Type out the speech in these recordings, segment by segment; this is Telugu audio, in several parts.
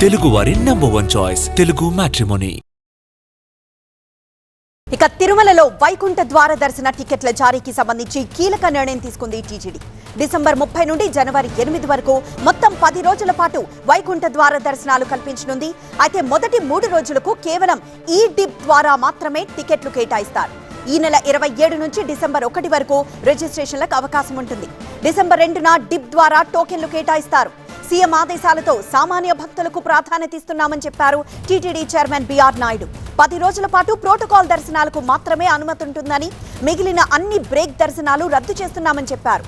తెలుగువారి number one choice Telugu matrimony ఇక తిరుమలలో వైకుంఠ ద్వార దర్శన టికెట్ల జారీకి సంబంధించి కీలక నిర్ణయం తీసుకుంది టీజీడీ. డిసెంబర్ ముప్పై నుండి జనవరి ఎనిమిది వరకు మొత్తం పది రోజుల పాటు వైకుంఠ ద్వార దర్శనాలు కల్పించనుంది. అయితే మొదటి మూడు రోజులకు కేవలం ఈ డిప్ ద్వారా మాత్రమే టికెట్లు కేటాయిస్తారు. ఈ నెల ఇరవై ఏడు నుంచి డిసెంబర్ ఒకటి వరకు రిజిస్ట్రేషన్లకు అవకాశం ఉంటుంది. డిసెంబర్ రెండున డిప్ ద్వారా టోకెన్లు కేటాయిస్తారు. సీఎం ఆదేశాలతో సామాన్య భక్తులకు ప్రాధాన్యత ఇస్తున్నామని చెప్పారు టీటీడీ చైర్మన్ బీఆర్ నాయుడు. పది రోజుల పాటు ప్రోటోకాల్ దర్శనాలకు మాత్రమే అనుమతి ఉంటుందని మిగిలిన అన్ని బ్రేక్ దర్శనాలు రద్దు చేస్తున్నామని చెప్పారు.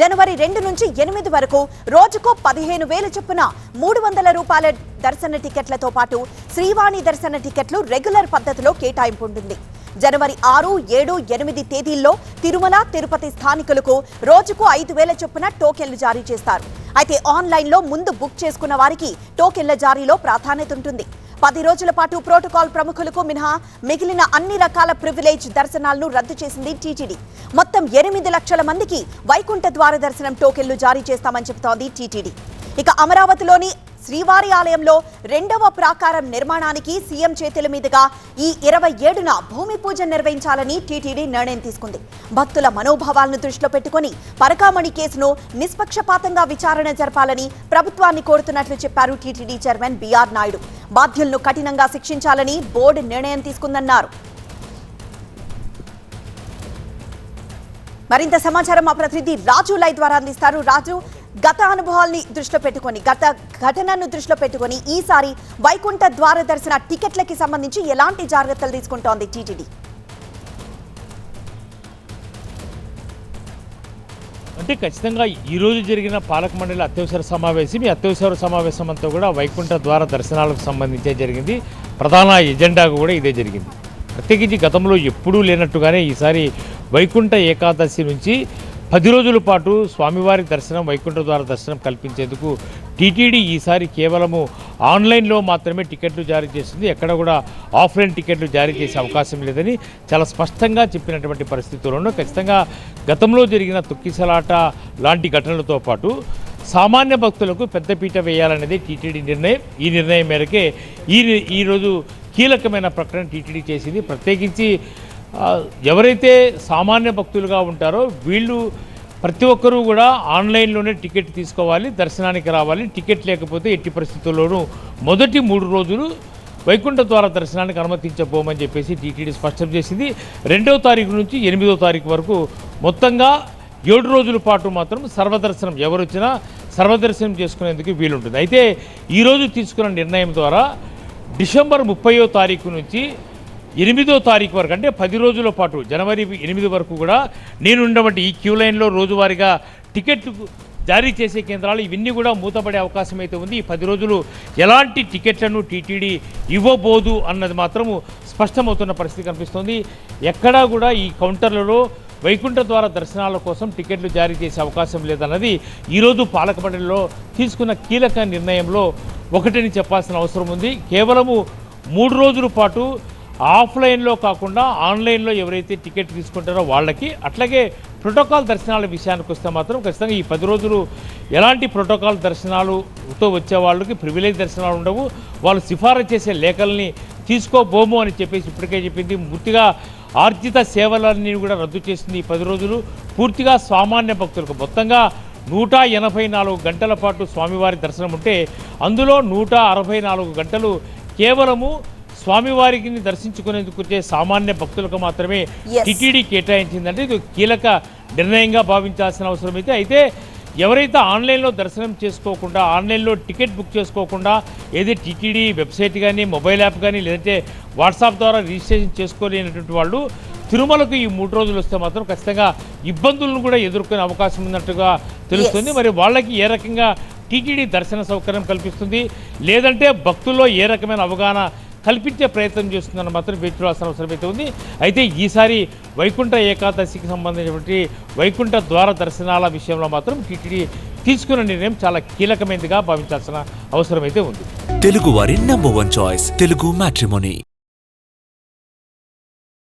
జనవరి రెండు నుంచి ఎనిమిది వరకు రోజుకు పదిహేను వేల చొప్పున మూడు వందల రూపాయల దర్శన టికెట్లతో పాటు శ్రీవాణి దర్శన టికెట్లు రెగ్యులర్ పద్ధతిలో కేటాయింపు ఉంటుంది. జనవరి ఆరు ఏడు ఎనిమిది తేదీల్లో తిరుమల తిరుపతి స్థానికులకు రోజుకు ఐదు వేల చొప్పున టోకెన్లు జారీ చేస్తారు. అయితే ఆన్లైన్లో ముందు బుక్ చేసుకున్న వారికి టోకెన్ల జారీలో ప్రాధాన్యత ఉంటుంది. పది రోజుల పాటు ప్రోటోకాల్ ప్రముఖులకు మినహా మిగిలిన అన్ని రకాల ప్రివిలేజ్ దర్శనాలను రద్దు చేసింది టీటీడీ. మొత్తం ఎనిమిది లక్షల మందికి వైకుంఠ ద్వార దర్శనం టోకెన్లు జారీ చేస్తామని చెబుతోంది టీటీడీ. ఇక అమరావతిలోని శ్రీవారి ఆలయంలో రెండవ ప్రాకారం నిర్మాణానికి సీఎం చేతుల మీదుగా ఈ ఇరవై ఏడున భూమి పూజ నిర్వహించాలని టీటీడీ నిర్ణయం తీసుకుంది. భక్తుల మనోభావాలను దృష్టిలో పెట్టుకుని పరకామణి కేసును నిష్పక్షపాతంగా విచారణ జరపాలని ప్రభుత్వాన్ని కోరుతున్నట్లు చెప్పారు TTD chairman B R Naidu. బాధ్యులను కఠినంగా శిక్షించాలని బోర్డు నిర్ణయం తీసుకుందన్నారు. మరింత సమాచారం మా ప్రతినిధి రాజు లై ద్వారా అందిస్తారు. రాజు గత అనుభవాల్ని దృష్టిలో పెట్టుకొని గత ఘటనను దృష్టిలో పెట్టుకొని ఈసారి వైకుంఠ ద్వార దర్శన టికెట్లకి సంబంధించి ఎలాంటి జాగ్రత్తలు తీసుకుంటోంది టీటీడీ? అంటే ఖచ్చితంగా ఈరోజు జరిగిన పాలక మండలి అత్యవసర సమావేశం ఈ అత్యవసర సమావేశం అంతా కూడా వైకుంఠ ద్వార దర్శనాలకు సంబంధించే జరిగింది. ప్రధాన ఎజెండా కూడా ఇదే జరిగింది. ప్రత్యేకించి గతంలో ఎప్పుడూ లేనట్టుగానే ఈసారి వైకుంఠ ఏకాదశి నుంచి పది రోజుల పాటు స్వామివారి దర్శనం వైకుంఠ ద్వార దర్శనం కల్పించేందుకు టీటీడీ ఈసారి కేవలము ఆన్లైన్లో మాత్రమే టికెట్లు జారీ చేసింది. ఎక్కడ కూడా ఆఫ్లైన్ టికెట్లు జారీ చేసే అవకాశం లేదని చాలా స్పష్టంగా చెప్పినటువంటి పరిస్థితుల్లోనూ ఖచ్చితంగా గతంలో జరిగిన తొక్కిసలాట లాంటి ఘటనలతో పాటు సామాన్య భక్తులకు పెద్దపీట వేయాలనేది టీటీడీ నిర్ణయం. ఈ నిర్ణయం మేరకే ఈ ఈరోజు కీలకమైన ప్రకటన టీటీడీ చేసింది. ప్రత్యేకించి ఎవరైతే సామాన్య భక్తులుగా ఉంటారో వీళ్ళు ప్రతి ఒక్కరూ కూడా ఆన్లైన్లోనే టికెట్ తీసుకోవాలి దర్శనానికి రావాలి. టికెట్ లేకపోతే ఎట్టి పరిస్థితుల్లోనూ మొదటి మూడు రోజులు వైకుంఠ ద్వార దర్శనానికి అనుమతించబోమని చెప్పేసి టీటీడీ స్పష్టం చేసింది. రెండవ తారీఖు నుంచి ఎనిమిదవ తారీఖు వరకు మొత్తంగా ఏడు రోజుల పాటు మాత్రం సర్వదర్శనం ఎవరు వచ్చినా సర్వదర్శనం చేసుకునేందుకు వీలుంటుంది. అయితే ఈరోజు తీసుకున్న నిర్ణయం ద్వారా డిసెంబర్ ముప్పయో తారీఖు నుంచి ఎనిమిదో తారీఖు వరకు అంటే పది రోజుల పాటు జనవరి ఎనిమిది వరకు కూడా నేనున్నటువంటి ఈ క్యూ లైన్లో రోజువారీగా టికెట్లు జారీ చేసే కేంద్రాలు ఇవన్నీ కూడా మూతపడే అవకాశం అయితే ఉంది. ఈ పది రోజులు ఎలాంటి టికెట్లను టీటీడీ ఇవ్వబోదు అన్నది మాత్రము స్పష్టమవుతున్న పరిస్థితి కనిపిస్తోంది. ఎక్కడా కూడా ఈ కౌంటర్లలో వైకుంఠ ద్వారా దర్శనాల కోసం టికెట్లు జారీ చేసే అవకాశం లేదన్నది ఈరోజు పాలకమండలిలో తీసుకున్న కీలక నిర్ణయంలో ఒకటిని చెప్పాల్సిన అవసరం ఉంది. కేవలము మూడు రోజుల పాటు ఆఫ్లైన్లో కాకుండా ఆన్లైన్లో ఎవరైతే టికెట్ తీసుకుంటారో వాళ్ళకి అట్లాగే ప్రోటోకాల్ దర్శనాల విషయానికి వస్తే మాత్రం ఖచ్చితంగా ఈ పది రోజులు ఎలాంటి ప్రోటోకాల్ దర్శనాలుతో వచ్చే వాళ్ళకి ప్రివిలేజ్ దర్శనాలు ఉండవు. వాళ్ళు సిఫారసు చేసే లేఖల్ని తీసుకోబోము అని చెప్పేసి ఇప్పటికే చెప్పింది. పూర్తిగా ఆర్జిత సేవలన్నీ కూడా రద్దు చేసింది ఈ పది రోజులు. పూర్తిగా సామాన్య భక్తులకు మొత్తంగా నూట ఎనభై నాలుగు గంటల పాటు స్వామివారి దర్శనం ఉంటే అందులో నూట అరవై నాలుగు గంటలు కేవలము స్వామివారికి దర్శించుకునేందుకు వచ్చే సామాన్య భక్తులకు మాత్రమే. టీటీడీ కేటాయించిందంటే ఇది కీలక నిర్ణయంగా భావించాల్సిన అవసరం అయితే అయితే ఎవరైతే ఆన్లైన్లో దర్శనం చేసుకోకుండా ఆన్లైన్లో టికెట్ బుక్ చేసుకోకుండా ఏది టీటీడీ వెబ్సైట్ కానీ మొబైల్ యాప్ కానీ లేదంటే వాట్సాప్ ద్వారా రిజిస్ట్రేషన్ చేసుకోలేనటువంటి వాళ్ళు తిరుమలకు ఈ మూడు రోజులు వస్తే మాత్రం ఖచ్చితంగా ఇబ్బందులను కూడా ఎదుర్కొనే అవకాశం ఉన్నట్టుగా తెలుస్తుంది. మరి వాళ్ళకి ఏ రకంగా టీటీడీ దర్శన సౌకర్యం కల్పిస్తుంది లేదంటే భక్తుల్లో ఏ రకమైన అవగాహన కల్పించే ప్రయత్నం చేస్తుందని మాత్రం వేచి అవసరమైతే ఉంది. అయితే ఈసారి వైకుంఠ ఏకాదశికి సంబంధించినటువంటి వైకుంఠ ద్వార దర్శనాల విషయంలో మాత్రం టీటీడీ తీసుకున్న నిర్ణయం చాలా కీలకమైనదిగా భావించాల్సిన అవసరమైతే ఉంది. తెలుగు వారి number one choice Telugu matrimony.